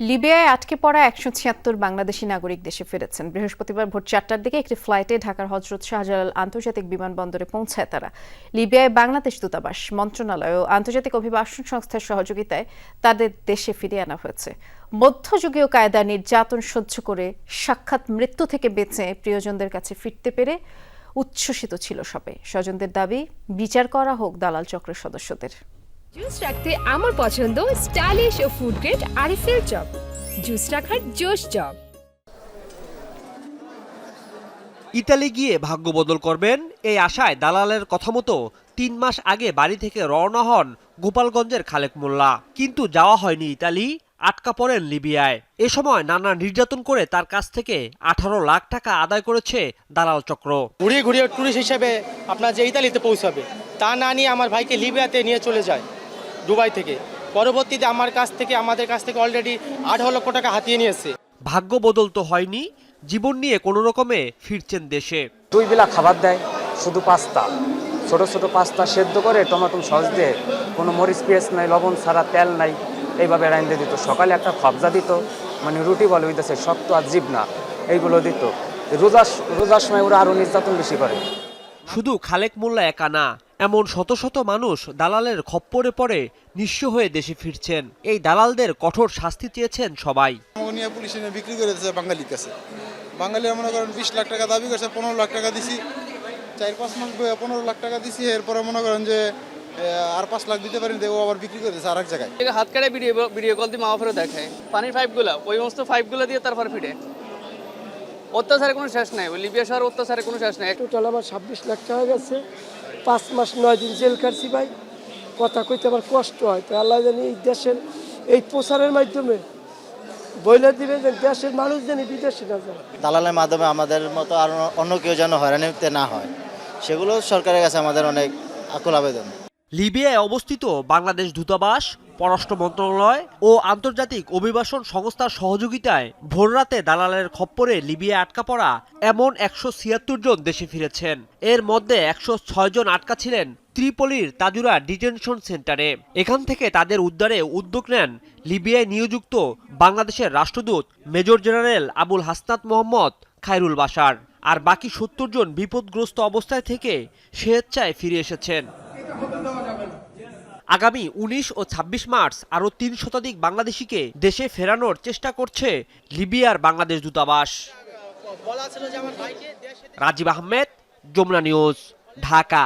লিবিয়ায় আটকে পড়া একশো ছিয়াত্তর বাংলাদেশি নাগরিক দেশে ফিরেছেন। বৃহস্পতিবার ভোর চারটার দিকে একটি ফ্লাইটে ঢাকার হজরত শাহজালাল আন্তর্জাতিক বিমানবন্দরে পৌঁছায় তারা। লিবিয়ায় বাংলাদেশ দূতাবাস, মন্ত্রণালয় ও আন্তর্জাতিক অভিবাসন সংস্থার সহযোগিতায় তাদের দেশে ফিরিয়ে আনা হয়েছে। মধ্যযুগীয় কায়দা নির্যাতন সহ্য করে সাক্ষাৎ মৃত্যু থেকে বেঁচে প্রিয়জনদের কাছে ফিরতে পেরে উচ্ছ্বসিত ছিল সবে স্বজনদের দাবি, বিচার করা হোক দালাল চক্রের সদস্যদের। জুস রাখতে আমার পছন্দ স্টাইলিশ ও ফুড গ্রেড আরিফেল চপ। জুস রাখার জোশ চপ। ইতালি গিয়ে ভাগ্য বদল করবেন এই আশায় দালালের কথা মতো তিন মাস আগে বাড়ি থেকে রওনা হন গোপালগঞ্জের খালেক মোল্লা। কিন্তু যাওয়া হয়নি ইতালি আটকা পড়েন লিবিয়ায়। এ সময় নানা নির্যাতন করে তার কাছ থেকে আঠারো লাখ টাকা আদায় করেছে দালাল চক্র। ঘুরিয়ে ঘুরিয়ে ট্যুরিস্ট হিসেবে আপনার যে ইতালিতে পৌঁছাবে তা না নিয়ে আমার ভাইকে লিবিয়াতে নিয়ে চলে যায়। দুবাই থেকে। পরবর্তীতে আমার কাছ থেকে আমাদের কাছ থেকে অলরেডি আঠারো লক্ষ টাকা হাতিয়ে নিয়েছে। ভাগ্য বদল তো হয়নি জীবন নিয়ে কোনো রকমে ফিরছেন দেশে। দুই বেলা খাবার দেয় শুধু পাস্তা। ছোট ছোট পাস্তা সেদ্ধ করে টমেটো সস দিয়ে কোনো মরিচ পেঁয়াজ নাই লবণ ছাড়া তেল নাই এইভাবে রাইন্দে দিত। সকালে একটা খবজা দিত মানে রুটি বলে হইতেছে শক্ত আর জীব না এইগুলো দিত। রোজার রোজার সময় ওরা আরও নির্যাতন বেশি করে। শুধু খালেক মোল্লা একা না এমন শত শত মানুষ দালালের খপ্পরে পড়ে নিঃস্ব হয়ে দেশে ফিরছেন। এই দালালদের কঠোর শাস্তি চেয়েছেন সবাই। পুলিশ এনে বিক্রি করে দিয়েছে বাঙালির কাছে। বাঙালিরা মনে করেন বিশ লাখ টাকা দাবি করছে পনেরো লাখ টাকা দিছি। চার পাঁচ মাস পনেরো লাখ টাকা দিছি এরপরে মনে করেন যে আর পাঁচ লাখ দিতে পারেন ও আবার বিক্রি করে দিয়েছে আর এক জায়গায় হাত কাটে ভিডিও ভিডিও কল দিয়ে মামা ফেরত দেখায়। পানির পাইপগুলো ওই সমস্ত পাইপগুলো দিয়ে তারপর ফিরে। অত্যাচারের কোনো শেষ নাই ওই লিবিয়া শহর অত্যাচারের কোনো শেষ নাই। টোটাল আমার ছাব্বিশ লাখ টাকা গেছে। পাঁচ মাস নয় দিন জেল কাটছি ভাই। কথা কইতে আমার কষ্ট হয়। তো আল্লাহ জানি এই দেশের এই প্রচারের মাধ্যমে বইলে দিবে যে দেশের মানুষ জানি বিদেশে না যায়। দালালের মাধ্যমে আমাদের মতো আর অন্য কেউ যেন হয়রানিতে না হয় সেগুলো সরকারের কাছে আমাদের অনেক আকুল আবেদন। লিবিয়ায় অবস্থিত বাংলাদেশ দূতাবাস পররাষ্ট্র মন্ত্রণালয় ও আন্তর্জাতিক অভিবাসন সংস্থার সহযোগিতায় ভোররাতে দালালের খপ্পরে লিবিয়ায় আটকা পড়া এমন একশো ছিয়াত্তর জন দেশে ফিরেছেন। এর মধ্যে একশো ছয় জন আটকা ছিলেন ত্রিপলির তাজুরা ডিটেনশন সেন্টারে। এখান থেকে তাদের উদ্ধারে উদ্যোগ নেন লিবিয়ায় নিয়োজিত বাংলাদেশের রাষ্ট্রদূত মেজর জেনারেল আবুল হাসনাত মোহাম্মদ খায়রুল বাশার। আর বাকি সত্তর জন বিপদগ্রস্ত অবস্থায় থেকে স্বেচ্ছায় ফিরে এসেছেন। আগামী উনিশ ও ২৬ মার্চ আরও তিন শতাধিক বাংলাদেশিকে দেশে ফেরানোর চেষ্টা করছে লিবিয়ার বাংলাদেশ দূতাবাস। রাজীব আহমেদ, যমুনা নিউজ, ঢাকা।